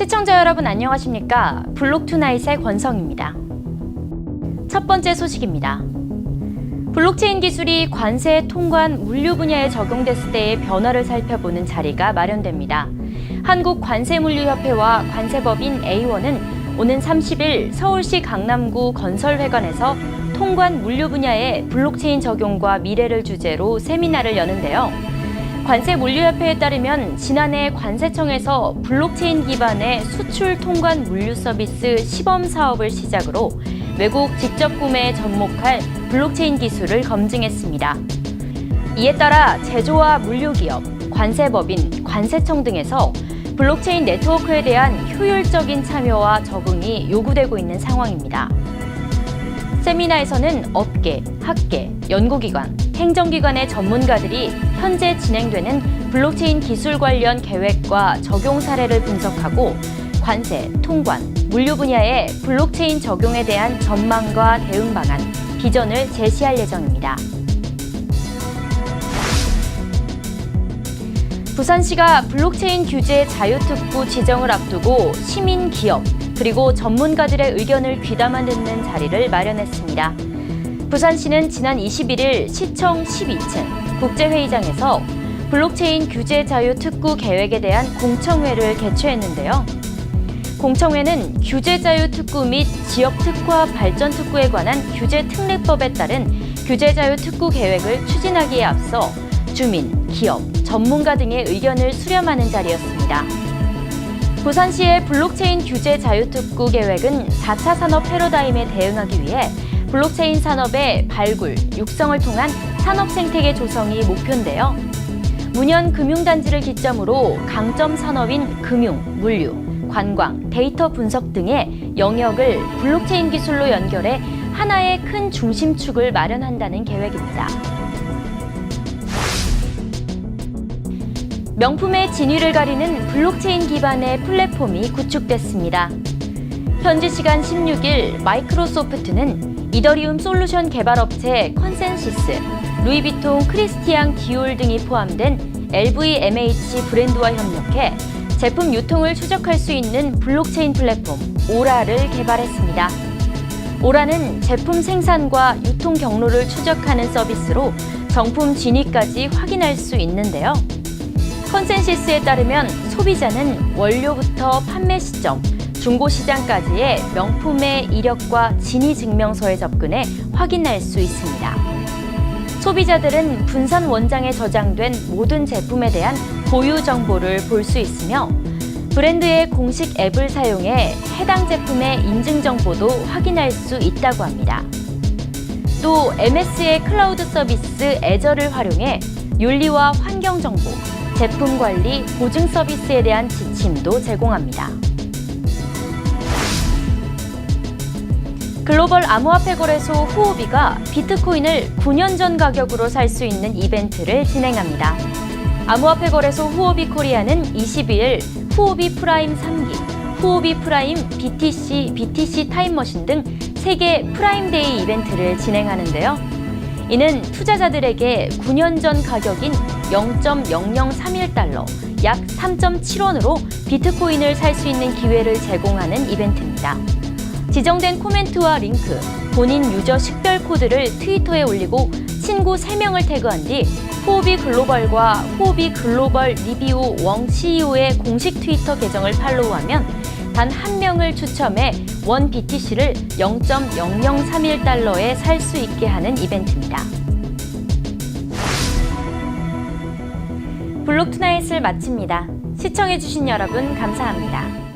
시청자 여러분 안녕하십니까? 블록 투나잇의 권성입니다. 첫 번째 소식입니다. 블록체인 기술이 관세, 통관, 물류 분야에 적용됐을 때의 변화를 살펴보는 자리가 마련됩니다. 한국 관세물류협회와 관세법인 A1은 오는 30일 서울시 강남구 건설회관에서 통관 물류 분야의 블록체인 적용과 미래를 주제로 세미나를 여는데요. 관세물류협회에 따르면 지난해 관세청에서 블록체인 기반의 수출 통관 물류 서비스 시범 사업을 시작으로 외국 직접 구매에 접목할 블록체인 기술을 검증했습니다. 이에 따라 제조와 물류기업, 관세법인, 관세청 등에서 블록체인 네트워크에 대한 효율적인 참여와 적응이 요구되고 있는 상황입니다. 세미나에서는 업계, 학계, 연구기관, 행정기관의 전문가들이 현재 진행되는 블록체인 기술 관련 계획과 적용 사례를 분석하고 관세, 통관, 물류 분야의 블록체인 적용에 대한 전망과 대응 방안, 비전을 제시할 예정입니다. 부산시가 블록체인 규제 자유특구 지정을 앞두고 시민 기업 그리고 전문가들의 의견을 귀담아 듣는 자리를 마련했습니다. 부산시는 지난 21일 시청 12층 국제회의장에서 블록체인 규제 자유 특구 계획에 대한 공청회를 개최했는데요. 공청회는 규제 자유 특구 및 지역 특화 발전 특구에 관한 규제 특례법에 따른 규제 자유 특구 계획을 추진하기에 앞서 주민, 기업, 전문가 등의 의견을 수렴하는 자리였습니다. 부산시의 블록체인 규제 자유 특구 계획은 4차 산업 패러다임에 대응하기 위해 블록체인 산업의 발굴, 육성을 통한 산업 생태계 조성이 목표인데요. 문현 금융단지를 기점으로 강점 산업인 금융, 물류, 관광, 데이터 분석 등의 영역을 블록체인 기술로 연결해 하나의 큰 중심축을 마련한다는 계획입니다. 명품의 진위를 가리는 블록체인 기반의 플랫폼이 구축됐습니다. 현지 시간 16일 마이크로소프트는 이더리움 솔루션 개발업체 컨센시스, 루이비통 크리스티앙 디올 등이 포함된 LVMH 브랜드와 협력해 제품 유통을 추적할 수 있는 블록체인 플랫폼 오라를 개발했습니다. 오라는 제품 생산과 유통 경로를 추적하는 서비스로 정품 진위까지 확인할 수 있는데요. 컨센시스에 따르면 소비자는 원료부터 판매 시점, 중고 시장까지의 명품의 이력과 진위 증명서에 접근해 확인할 수 있습니다. 소비자들은 분산 원장에 저장된 모든 제품에 대한 보유 정보를 볼 수 있으며 브랜드의 공식 앱을 사용해 해당 제품의 인증 정보도 확인할 수 있다고 합니다. 또 MS의 클라우드 서비스 애저를 활용해 윤리와 환경 정보, 제품 관리, 보증 서비스에 대한 지침도 제공합니다. 글로벌 암호화폐 거래소 후오비가 비트코인을 9년 전 가격으로 살 수 있는 이벤트를 진행합니다. 암호화폐 거래소 후오비 코리아는 22일 후오비 프라임 3기, 후오비 프라임 BTC, BTC 타임머신 등 세계 프라임데이 이벤트를 진행하는데요. 이는 투자자들에게 9년 전 가격인 0.0031달러, 약 3.7원으로 비트코인을 살 수 있는 기회를 제공하는 이벤트입니다. 지정된 코멘트와 링크, 본인 유저 식별 코드를 트위터에 올리고 친구 3명을 태그한 뒤 후오비 글로벌과 후오비 글로벌 리비오 웡 CEO의 공식 트위터 계정을 팔로우하면 단 한 명을 추첨해 원 BTC를 0.0031달러에 살 수 있게 하는 이벤트입니다. 블록 투나잇을 마칩니다. 시청해주신 여러분 감사합니다.